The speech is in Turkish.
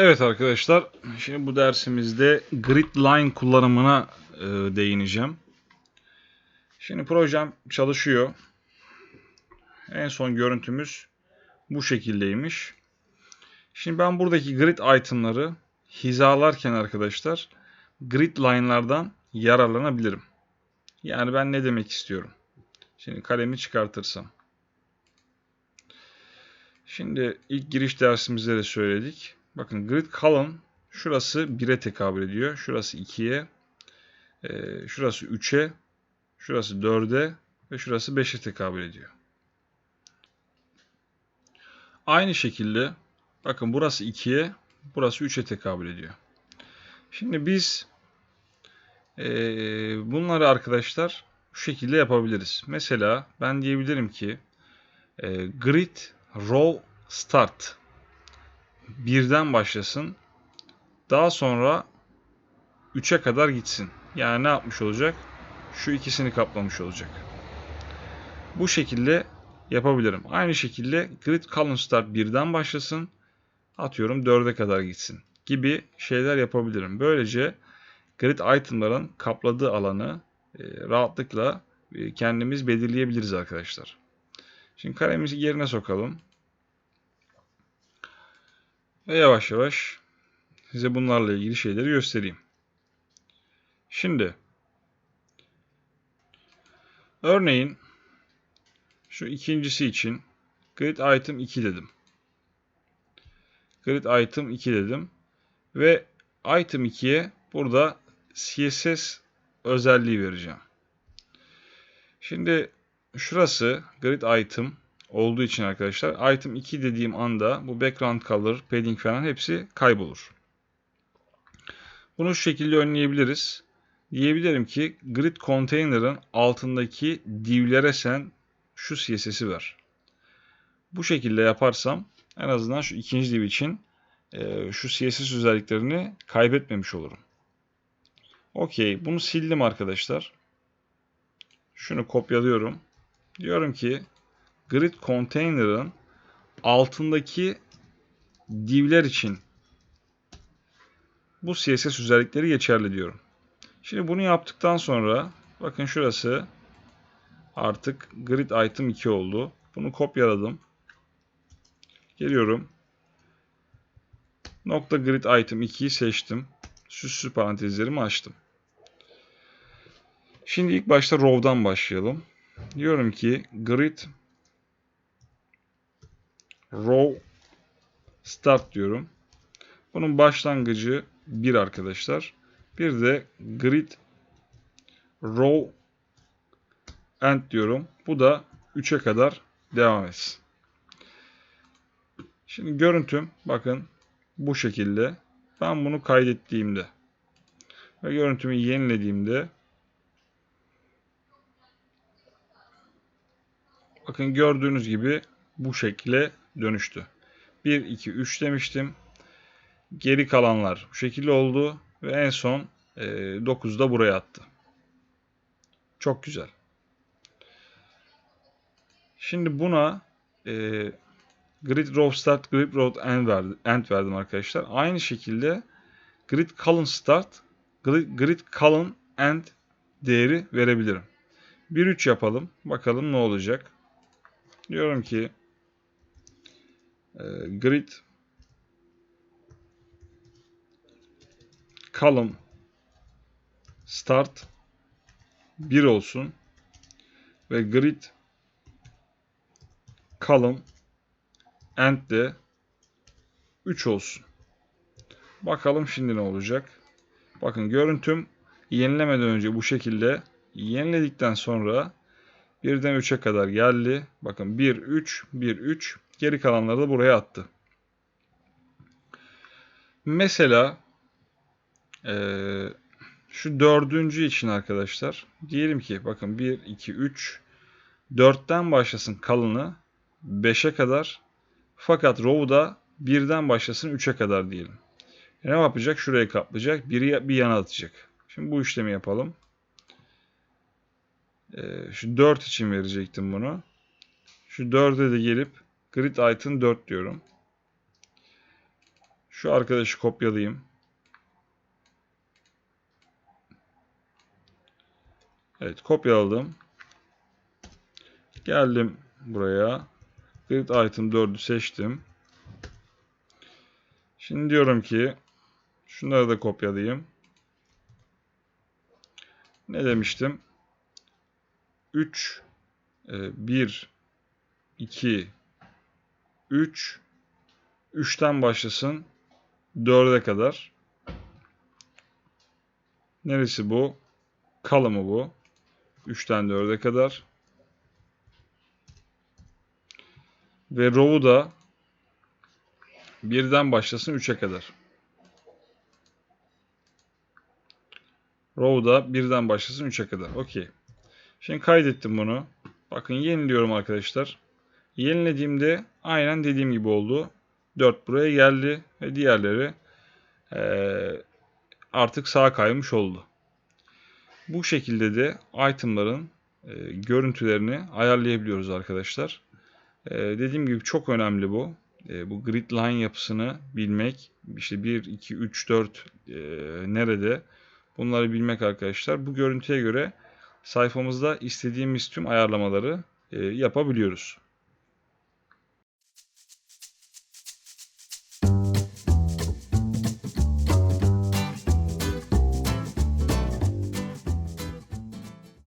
Evet arkadaşlar, şimdi bu dersimizde grid line kullanımına e, değineceğim. Şimdi projem çalışıyor. En son görüntümüz bu şekildeymiş. Şimdi ben buradaki grid itemları hizalarken arkadaşlar grid line'lardan yararlanabilirim. Yani ben ne demek istiyorum? Şimdi kalemi çıkartırsam. Şimdi ilk giriş dersimizde de söyledik. Bakın grid column şurası 1'e tekabül ediyor. Şurası 2'ye. E, şurası 3'e. Şurası 4'e. Ve şurası 5'e tekabül ediyor. Aynı şekilde bakın burası 2'ye. Burası 3'e tekabül ediyor. Şimdi biz e, bunları arkadaşlar şu şekilde yapabiliriz. Mesela ben diyebilirim ki e, grid row start birden başlasın. Daha sonra 3'e kadar gitsin. Yani ne yapmış olacak? Şu ikisini kaplamış olacak. Bu şekilde yapabilirim. Aynı şekilde grid column start birden başlasın. Atıyorum 4'e kadar gitsin. Gibi şeyler yapabilirim. Böylece grid itemların kapladığı alanı e, rahatlıkla e, kendimiz belirleyebiliriz arkadaşlar. Şimdi karemizi yerine sokalım. Ve yavaş yavaş size bunlarla ilgili şeyleri göstereyim. Şimdi örneğin şu ikincisi için grid item 2 dedim. Grid item 2 dedim. Ve item 2'ye burada CSS özelliği vereceğim. Şimdi şurası grid item olduğu için arkadaşlar item 2 dediğim anda bu background color, padding falan hepsi kaybolur. Bunu şu şekilde önleyebiliriz. Diyebilirim ki grid container'ın altındaki divlere sen şu CSS'i ver. Bu şekilde yaparsam en azından şu ikinci div için e, şu CSS özelliklerini kaybetmemiş olurum. Okey. Bunu sildim arkadaşlar. Şunu kopyalıyorum. Diyorum ki grid container'ın altındaki divler için bu CSS özellikleri geçerli diyorum. Şimdi bunu yaptıktan sonra bakın şurası artık grid item 2 oldu. Bunu kopyaladım. Geliyorum. Nokta grid item 2'yi seçtim. Süslü parantezlerimi açtım. Şimdi ilk başta row'dan başlayalım. Diyorum ki grid row start diyorum. Bunun başlangıcı 1 arkadaşlar. Bir de grid row end diyorum. Bu da 3'e kadar devam etsin. Şimdi görüntüm bakın bu şekilde. Ben bunu kaydettiğimde ve görüntümü yenilediğimde bakın gördüğünüz gibi bu şekilde dönüştü. 1, 2, 3 demiştim. Geri kalanlar bu şekilde oldu. Ve en son e, 9'da buraya attı. Çok güzel. Şimdi buna e, grid row start, grid row end, verdi, end verdim arkadaşlar. Aynı şekilde grid column start, grid, grid column end değeri verebilirim. 1-3 yapalım. Bakalım ne olacak. Diyorum ki grid. Column. Start. 1 olsun. Ve grid. Column. End de 3 olsun. Bakalım şimdi ne olacak. Bakın görüntüm yenilemeden önce bu şekilde yeniledikten sonra birden 3'e kadar geldi. Bakın 1 3 1 3 Geri kalanları da buraya attı. Mesela e, şu dördüncü için arkadaşlar diyelim ki bakın 1, 2, 3 4'ten başlasın kalını 5'e kadar fakat row'da 1'den başlasın 3'e kadar diyelim. E, ne yapacak? Şuraya kaplayacak. Biri bir yana atacak. Şimdi bu işlemi yapalım. Ee, şu 4 için verecektim bunu. Şu 4'e de gelip Grid item 4 diyorum. Şu arkadaşı kopyalayayım. Evet kopyaladım. Geldim buraya. Grid item 4'ü seçtim. Şimdi diyorum ki şunları da kopyalayayım. Ne demiştim? 3 1 2 3 3'ten başlasın 4'e kadar. Neresi bu? Kalımı bu. 3'ten 4'e kadar. Ve row'u da 1'den başlasın 3'e kadar. Row da 1'den başlasın 3'e kadar. Okey. Şimdi kaydettim bunu. Bakın yeniliyorum arkadaşlar. Yenilediğimde aynen dediğim gibi oldu. 4 buraya geldi ve diğerleri eee, artık sağa kaymış oldu. Bu şekilde de itemların eee, görüntülerini ayarlayabiliyoruz arkadaşlar. Eee, dediğim gibi çok önemli bu. Eee, bu grid line yapısını bilmek. İşte 1, 2, 3, 4 eee, nerede? Bunları bilmek arkadaşlar. Bu görüntüye göre sayfamızda istediğimiz tüm ayarlamaları eee, yapabiliyoruz.